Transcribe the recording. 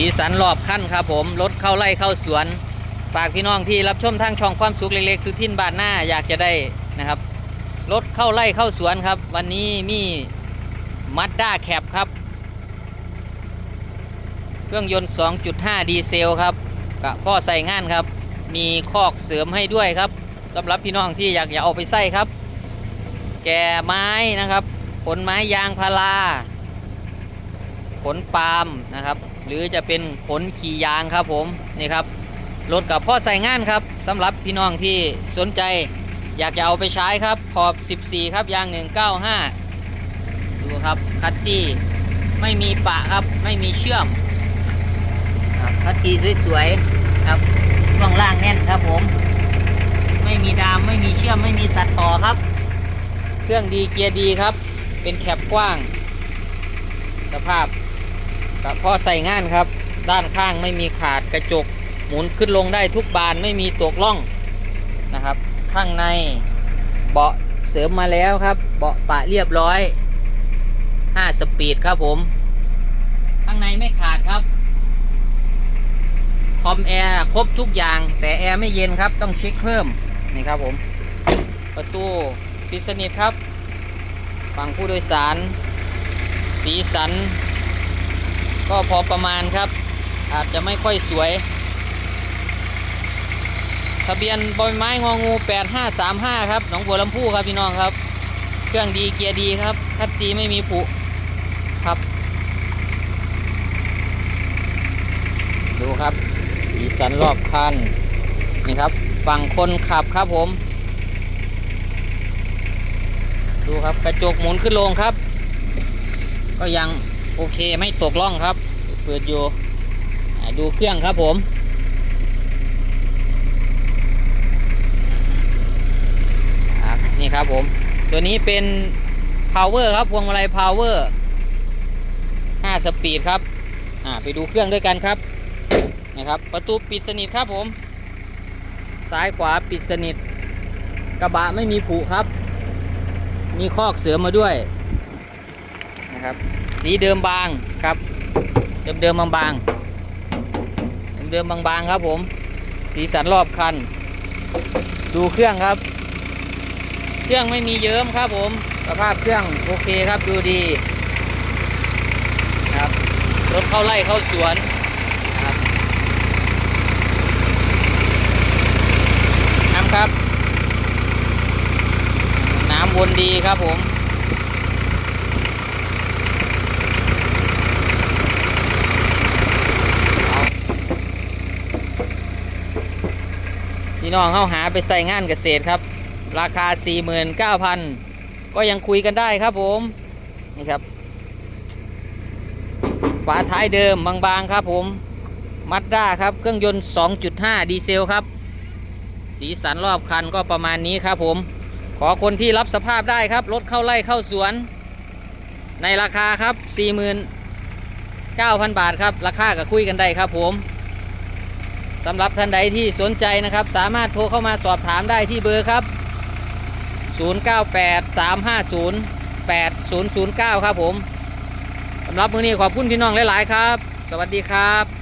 สีสันรอบขั้นครับผม รถเข้าไล่เข้าสวน ฝากพี่น้องที่รับชมทางช่องความสุขเล็กๆ สุทินบานหน้าอยากจะได้นะครับ รถเข้าไล่เข้าสวนครับ วันนี้มีมัดด้าแคปครับ เครื่องยนต์ 2.5 ดีเซลครับกับพ่อใส่งานครับ มีคอกเสริมให้ด้วยครับสำหรับพี่น้องที่อยากจะเอาไปใส่ครับ แก่ไม้นะครับ ผลไม้ยางพารา ผลปาล์มนะครับ หรือจะเป็นผลขี่ยางครับผมนี่ครับรถกับพ่อใส่งานครับสำหรับพี่น้องที่สนใจ อยากจะเอาไปใช้ครับขอบ 14 ครับยาง 195 ดูครับคัดซี่ไม่มีปะครับไม่มีเชื่อมครับคัดซี่สวยๆครับช่วงล่างแน่นครับผม ไม่มีดามไม่มีเชื่อมไม่มีตัดต่อครับ เครื่องดีเกียร์ดีครับ เป็นแคปกว้าง สภาพ กับพอใส่งานครับ ด้านข้างไม่มีขาดกระจกหมุนขึ้นลงได้ทุกบานไม่มีตกล่องนะครับ ข้างในเบาะเสริมมาแล้วครับ เบาะปะเรียบร้อย 5 สปีดครับผม ข้างในไม่ขาดครับ คอมแอร์ครบทุกอย่าง แต่แอร์ไม่เย็นครับต้องเช็คเพิ่ม นี่ครับผม ประตูปิดสนิทครับ ฝั่งผู้โดยสาร สีสัน ก็พอประมาณครับ อาจจะไม่ค่อยสวย ทะเบียนบอยไม้งองู 8535 ครับหนองบัวลำพูครับพี่น้องครับ เครื่องดีเกียร์ดีครับคัดสีไม่มีผุครับ ดูครับสีสันรอบคันนี่ครับ ฝั่งคนขับครับผม ดูครับกระจกหมุนขึ้นลงครับ ก็ยัง โอเคไม่ตกล่องครับ เปิดอยู่ดูเครื่องครับผมนี่ครับผม ตัวนี้เป็น power ครับพวงมาลัย power 5 สปีดครับไปดูเครื่องด้วยกันครับนะครับประตูปิดสนิทครับผม ซ้ายขวาปิดสนิท กระบะไม่มีผุครับ มีคอกเสือมาด้วยนะครับ สีเดิมบางครับ เดิมเดิมบางบางเดิมเดิมบางบางๆครับผม สีสันรอบคัน ดูเครื่องครับ เครื่องไม่มีเยิ้มครับผม สภาพเครื่องโอเคครับดูดีครับรถเข้าไล่เข้าสวนนะครับน้ำครับ น้ำวนดีครับผม พี่น้องเข้าหาไปใส่งานเกษตรครับ ราคา 49,000 ก็ยังคุยกันได้ครับผม นี่ครับ ฝาท้ายเดิมบางๆครับผมมัดด้าครับ เครื่องยนต์ 2.5 ดีเซลครับ สีสันรอบคันก็ประมาณนี้ครับผม ขอคนที่รับสภาพได้ครับ รถเข้าไล่เข้าสวน ในราคาครับ 49,000 บาทครับ ราคาก็คุยกันได้ครับผม สำหรับท่านใดที่สนใจนะครับ สามารถโทรเข้ามาสอบถามได้ที่เบอร์ครับ 098 350 8009 ครับผมสำหรับมื้อนี้ขอบคุณพี่น้องหลาย ๆ ครับ สวัสดีครับ